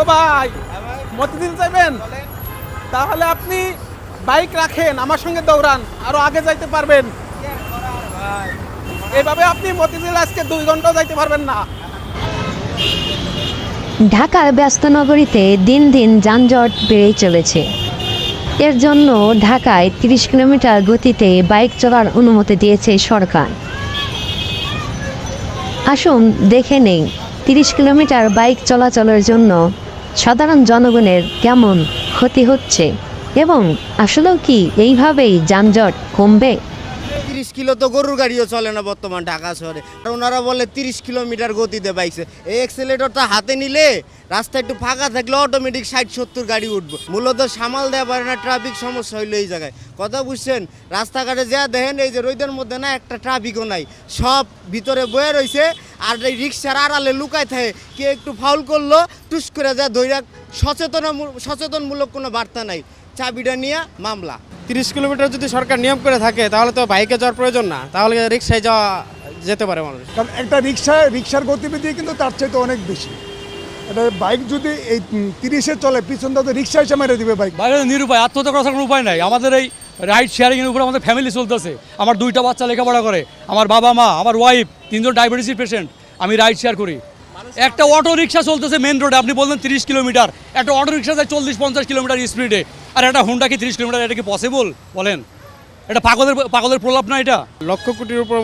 ও ভাই, মতিঝিল যাবেন? তাহলে আপনি বাইক রাখেন, আমার সঙ্গে দৌড়ান, আরও আগে যাইতে পারবেন। এভাবে আপনি মতিঝিল আজকে দুই ঘণ্টা যাইতে পারবেন না। ঢাকার ব্যস্ত নগরীতে দিন দিন যানজট বেড়েই চলেছে। এর জন্য ঢাকায় তিরিশ কিলোমিটার গতিতে বাইক চলার অনুমতি দিয়েছে সরকার। আসুন দেখে নেই, তিরিশ কিলোমিটার বাইক চলাচলের জন্য সাধারণ জনগণের কেমন ক্ষতি হচ্ছে? এবং আসলেও কি এইভাবেই যানজট কমবে? তিরিশ কিলো তো গরুর গাড়িও চলে না বর্তমান ঢাকা শহরে। আর ওনারা বলে তিরিশ কিলোমিটার গতিতে বাইকছে এই এক্সেলেটরটা হাতে নিলে রাস্তা একটু ফাঁকা থাকলে অটোমেটিক ষাট সত্তর গাড়ি উঠবো। মূলত সামাল দেওয়া পারে না ট্রাফিক সমস্যা হইল এই জায়গায়। কথা বুঝছেন? রাস্তাঘাটে যা দেখেন, এই যে রোদের মধ্যে না একটা ট্রাফিকও নাই। সব ভিতরে বয়ে রয়েছে আর এই রিক্সার আড়ালে লুকায় থাকে। কে একটু ফাউল করল টুস করে যা ধৈরা সচেতন সচেতনমূলক কোনো বার্তা নাই। চাবিটা নিয়ে মামলা। তিরিশ কিলোমিটার যদি সরকার নিয়ম করে থাকে তাহলে তো বাইকে যাওয়ার প্রয়োজন না। তাহলে রিক্সায় যাওয়া যেতে পারে মানুষ। কারণ একটা রিক্সা রিক্সার গতিবিধি কিন্তু তার চাইতে অনেক বেশি। এটা বাইক যদি এই তিরিশে চলে পিছন তো রিক্সা এসে মেরে দিবে বাইক। বাইরে নিরুপায় আত্মহত্যা করার কোনো উপায় নাই। আমাদের এই রাইড শেয়ারিংয়ের উপরে আমাদের ফ্যামিলি চলতেছে। আমার দুইটা বাচ্চা লেখাপড়া করে, আমার বাবা মা, আমার ওয়াইফ তিনজন ডায়াবেটিসের পেশেন্ট আমি রাইড শেয়ার করি। একটা অটো রিক্সা চলতেছে মেন রোডে আপনি বললেন তিরিশ কিলোমিটার। একটা অটো রিক্সা যায় চল্লিশ পঞ্চাশ কিলোমিটার স্পিডে আর একটা হুন্ডা কি তিরিশ কিলোমিটার, এটা কি পসিবল বলেন। এটা পাগলের পাগলের প্রলাপ না এটা? লক্ষ কোটির উপর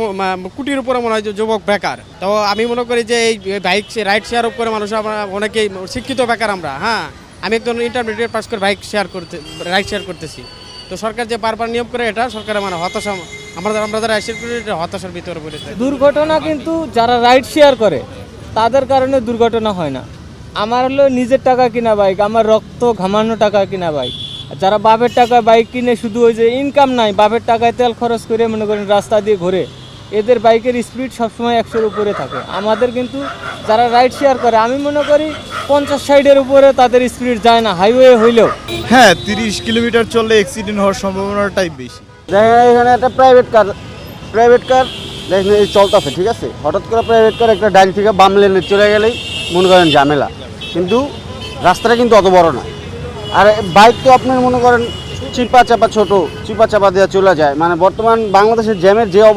কোটির উপরে মনে হয় যুবক বেকার। তো আমি মনে করি যে এই বাইক রাইড শেয়ার করে মানুষ আমরা অনেকেই শিক্ষিত বেকার আমরা হ্যাঁ? আমি একজন ইন্টারমিডিয়েট পাস করে বাইক শেয়ার করতে রাইড শেয়ার করতেছি। তো সরকার যে বারবার নিয়োগ করে, এটা সরকার মানে হতাশা, আমরা আমরা যারা করি, এটা হতাশার ভিতরে পড়েছে দুর্ঘটনা কিন্তু যারা রাইড শেয়ার করে, তাদের কারণে দুর্ঘটনা হয় না। আমার হলো নিজের টাকা কিনা বাইক, আমার রক্ত ঘামানো টাকা কিনা বাইক। যারা বাপের টাকায় বাইক কিনে শুধু ওই যে ইনকাম নাই, বাপের টাকায় তেল খরচ করে মনে করেন রাস্তা দিয়ে ঘোরে এদের বাইকের স্পিড সবসময় একশোর উপরে থাকে। আমাদের কিন্তু যারা রাইড শেয়ার করে আমি মনে করি পঞ্চাশ সাইডের উপরে তাদের স্পিড যায় না হাইওয়ে হইলেও। হ্যাঁ তিরিশ কিলোমিটার চললে অ্যাক্সিডেন্ট হওয়ার সম্ভাবনাটাই বেশি। দেখেন এখানে একটা প্রাইভেট কার প্রাইভেট কার দেখেন এই চলতেছে ঠিক আছে? হঠাৎ করে প্রাইভেট কার একটা ডাইন থেকে বাম লেনে চলে গেলেই মনে করেন ঝামেলা। কিন্তু রাস্তাটা কিন্তু অত বড় না আর বাইক তো আপনার মনে করেন চিপা চাপা ছোট চিপা চাপা দেওয়া চলে যায়। মানে বর্তমান বাংলাদেশের জ্যামের যে অব